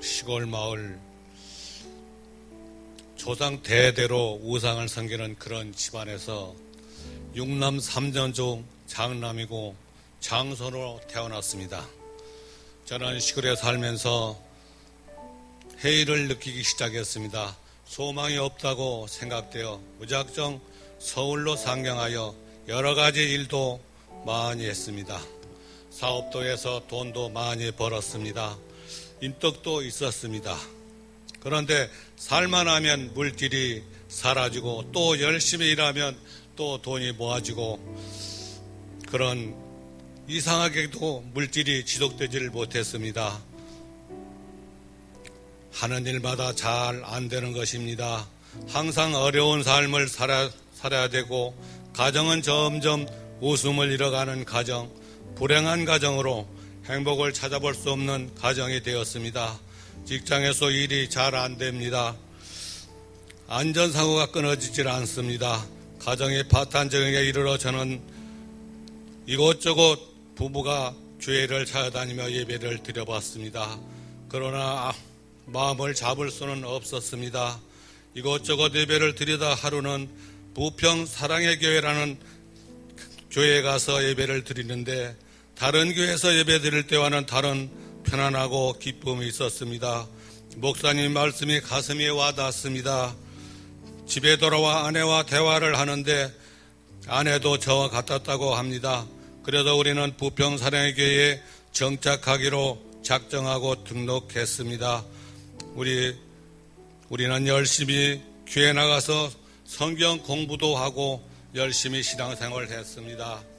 시골 마을 조상 대대로 우상을 섬기는 그런 집안에서 육남 삼전 중 장남이고 장손으로 태어났습니다. 저는 시골에 살면서 회의를 느끼기 시작했습니다. 소망이 없다고 생각되어 무작정 서울로 상경하여 여러 가지 일도 많이 했습니다. 사업도 해서 돈도 많이 벌었습니다. 인덕도 있었습니다. 그런데 살만 하면 물질이 사라지고 또 열심히 일하면 또 돈이 모아지고 그런 이상하게도 물질이 지속되지를 못했습니다. 하는 일마다 잘 안 되는 것입니다. 항상 어려운 삶을 살아, 살아야 되고 가정은 점점 웃음을 잃어가는 가정, 불행한 가정으로 행복을 찾아볼 수 없는 가정이 되었습니다. 직장에서 일이 잘 안 됩니다. 안전사고가 끊어지질 않습니다. 가정이 파탄적에 이르러 저는 이곳저곳 부부가 교회를 찾아다니며 예배를 드려봤습니다. 그러나 마음을 잡을 수는 없었습니다. 이곳저곳 예배를 드리다 하루는 부평 사랑의 교회라는 교회에 가서 예배를 드리는데 다른 교회에서 예배 드릴 때와는 다른 편안하고 기쁨이 있었습니다. 목사님 말씀이 가슴에 와닿았습니다. 집에 돌아와 아내와 대화를 하는데 아내도 저와 같았다고 합니다. 그래서 우리는 부평 사랑의 교회에 정착하기로 작정하고 등록했습니다. 우리 우리는 열심히 교회 나가서 성경 공부도 하고 열심히 신앙생활을 했습니다.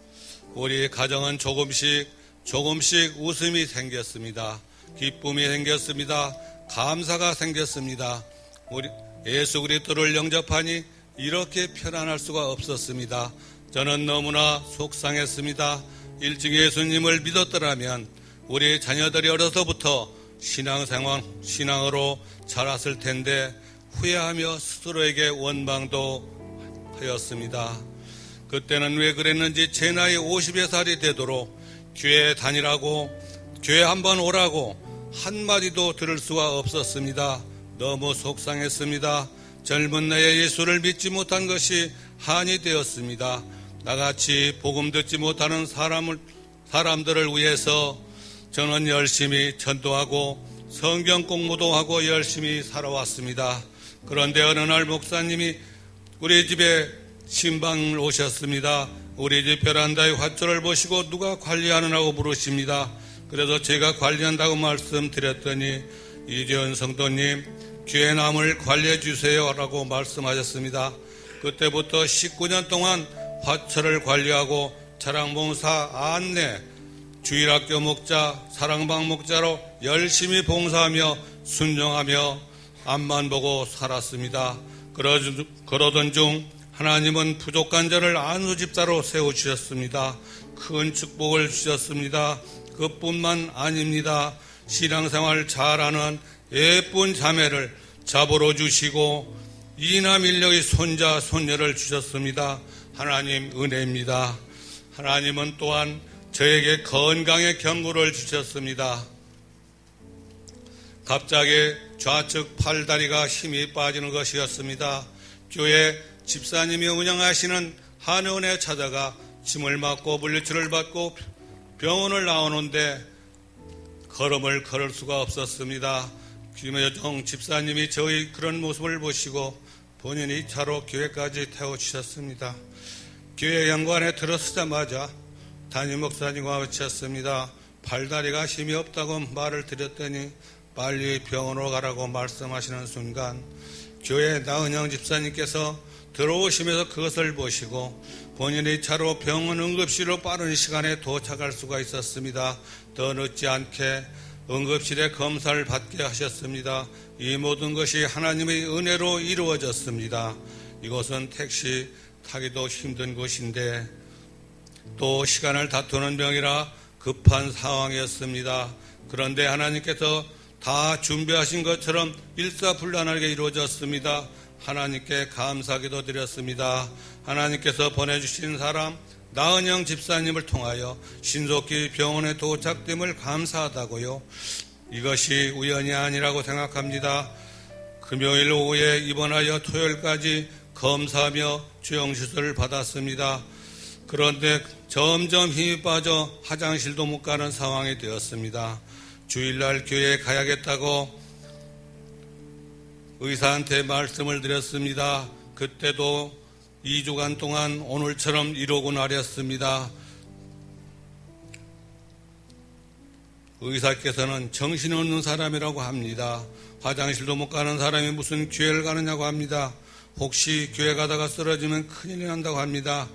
우리 가정은 조금씩 조금씩 웃음이 생겼습니다. 기쁨이 생겼습니다. 감사가 생겼습니다. 우리 예수 그리스도를 영접하니 이렇게 편안할 수가 없었습니다. 저는 너무나 속상했습니다. 일찍 예수님을 믿었더라면 우리 자녀들이 어려서부터 신앙생활, 신앙으로 자랐을 텐데 후회하며 스스로에게 원망도 하였습니다. 그때는 왜 그랬는지 제 나이 50여 살이 되도록 교회 다니라고 교회 한번 오라고 한마디도 들을 수가 없었습니다. 너무 속상했습니다. 젊은 나이에 예수를 믿지 못한 것이 한이 되었습니다. 나같이 복음 듣지 못하는 사람을, 사람들을 위해서 저는 열심히 전도하고 성경 공부도 하고 열심히 살아왔습니다. 그런데 어느 날 목사님이 우리 집에 신방을 오셨습니다. 우리 집 베란다의 화초를 보시고 누가 관리하느라고 물으십니다. 그래서 제가 관리한다고 말씀드렸더니 이재현 성도님 교회 남을 관리해 주세요라고 말씀하셨습니다. 그때부터 19년 동안 화초를 관리하고 자랑봉사 안내 주일학교 목자 사랑방 목자로 열심히 봉사하며 순종하며 앞만 보고 살았습니다. 그러던 중 하나님은 부족한 자를 안수집사로 세워주셨습니다. 큰 축복을 주셨습니다. 그뿐만 아닙니다. 신앙생활 잘하는 예쁜 자매를 잡으러 주시고 이남 일력의 손자 손녀를 주셨습니다. 하나님 은혜입니다. 하나님은 또한 저에게 건강의 경고를 주셨습니다. 갑자기 좌측 팔다리가 힘이 빠지는 것이었습니다. 교회 집사님이 운영하시는 한의원에 찾아가 침을 맞고 물리치를 받고 병원을 나오는데 걸음을 걸을 수가 없었습니다. 김여정 집사님이 저희 그런 모습을 보시고 본인이 차로 교회까지 태워주셨습니다. 교회 연관에 들어서자마자 담임 목사님과 외쳤습니다. 발다리가 힘이 없다고 말을 드렸더니 빨리 병원으로 가라고 말씀하시는 순간 교회 나은영 집사님께서 들어오시면서 그것을 보시고 본인의 차로 병원 응급실로 빠른 시간에 도착할 수가 있었습니다. 더 늦지 않게 응급실에 검사를 받게 하셨습니다. 이 모든 것이 하나님의 은혜로 이루어졌습니다. 이곳은 택시 타기도 힘든 곳인데 또 시간을 다투는 병이라 급한 상황이었습니다. 그런데 하나님께서 다 준비하신 것처럼 일사불란하게 이루어졌습니다. 하나님께 감사기도 드렸습니다. 하나님께서 보내주신 사람 나은영 집사님을 통하여 신속히 병원에 도착됨을 감사하다고요. 이것이 우연이 아니라고 생각합니다. 금요일 오후에 입원하여 토요일까지 검사하며 주영시술을 받았습니다. 그런데 점점 힘이 빠져 화장실도 못 가는 상황이 되었습니다. 주일날 교회에 가야겠다고 의사한테 말씀을 드렸습니다. 그때도 2주간 동안 오늘처럼 이러고 나렸습니다. 의사께서는 정신없는 사람이라고 합니다. 화장실도 못 가는 사람이 무슨 교회를 가느냐고 합니다. 혹시 교회 가다가 쓰러지면 큰일이 난다고 합니다.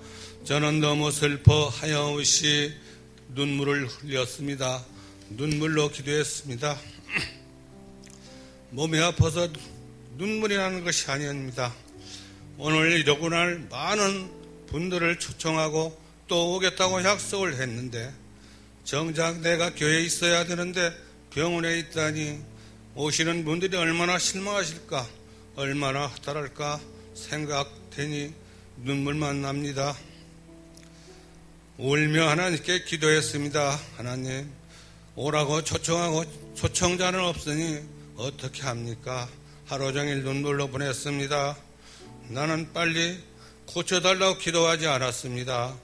저는 너무 슬퍼 하염없이 눈물을 흘렸습니다. 눈물로 기도했습니다. 몸이 아파서 눈물이 나는 것이 아닙니다. 오늘 이러고 날 많은 분들을 초청하고 또 오겠다고 약속을 했는데 정작 내가 교회에 있어야 되는데 병원에 있다니 오시는 분들이 얼마나 실망하실까 얼마나 허탈할까 생각되니 눈물만 납니다. 울며 하나님께 기도했습니다. 하나님 오라고 초청하고 초청자는 없으니 어떻게 합니까? 하루 종일 눈물로 보냈습니다. 나는 빨리 고쳐달라고 기도하지 않았습니다.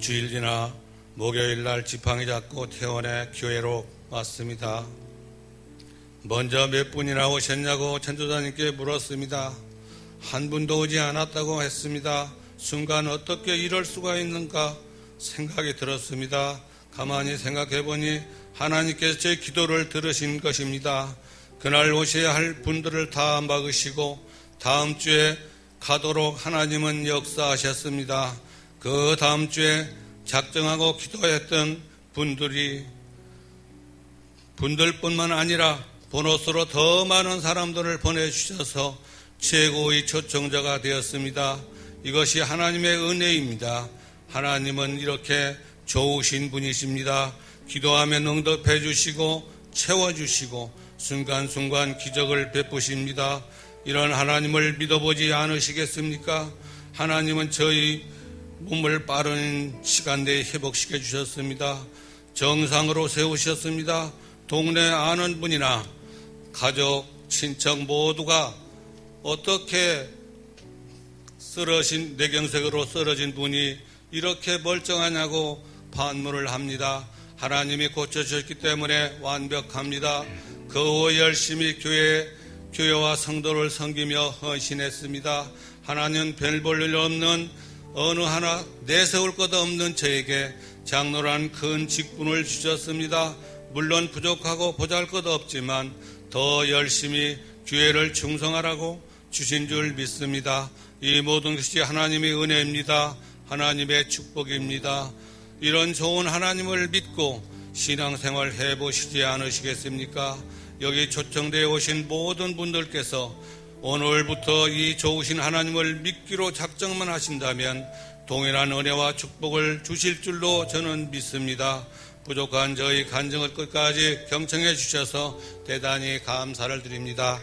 주일 지나 목요일 날 지팡이 잡고 퇴원해 교회로 왔습니다. 먼저 몇 분이나 오셨냐고 천조사님께 물었습니다. 한 분도 오지 않았다고 했습니다. 순간 어떻게 이럴 수가 있는가 생각이 들었습니다. 가만히 생각해 보니 하나님께서 제 기도를 들으신 것입니다. 그날 오셔야 할 분들을 다 막으시고 다음 주에 가도록 하나님은 역사하셨습니다. 그 다음 주에 작정하고 기도했던 분들이 분들뿐만 아니라 보너스로 더 많은 사람들을 보내주셔서 최고의 초청자가 되었습니다. 이것이 하나님의 은혜입니다. 하나님은 이렇게 좋으신 분이십니다. 기도하면 응답해 주시고 채워주시고 순간순간 기적을 베푸십니다. 이런 하나님을 믿어보지 않으시겠습니까? 하나님은 저희 몸을 빠른 시간 내에 회복시켜 주셨습니다. 정상으로 세우셨습니다. 동네 아는 분이나 가족, 친척 모두가 어떻게 쓰러진 뇌경색으로 쓰러진 분이 이렇게 멀쩡하냐고 반문을 합니다. 하나님이 고쳐주셨기 때문에 완벽합니다. 그 후 열심히 교회, 교회와 성도를 섬기며 헌신했습니다. 하나님 별 볼 일 없는 어느 하나 내세울 것 없는 저에게 장로란 큰 직분을 주셨습니다. 물론 부족하고 보잘 것 없지만 더 열심히 교회를 충성하라고 주신 줄 믿습니다. 이 모든 것이 하나님의 은혜입니다. 하나님의 축복입니다. 이런 좋은 하나님을 믿고 신앙생활 해보시지 않으시겠습니까? 여기 초청되어 오신 모든 분들께서 오늘부터 이 좋으신 하나님을 믿기로 작정만 하신다면 동일한 은혜와 축복을 주실 줄로 저는 믿습니다. 부족한 저희 간증을 끝까지 경청해 주셔서 대단히 감사를 드립니다.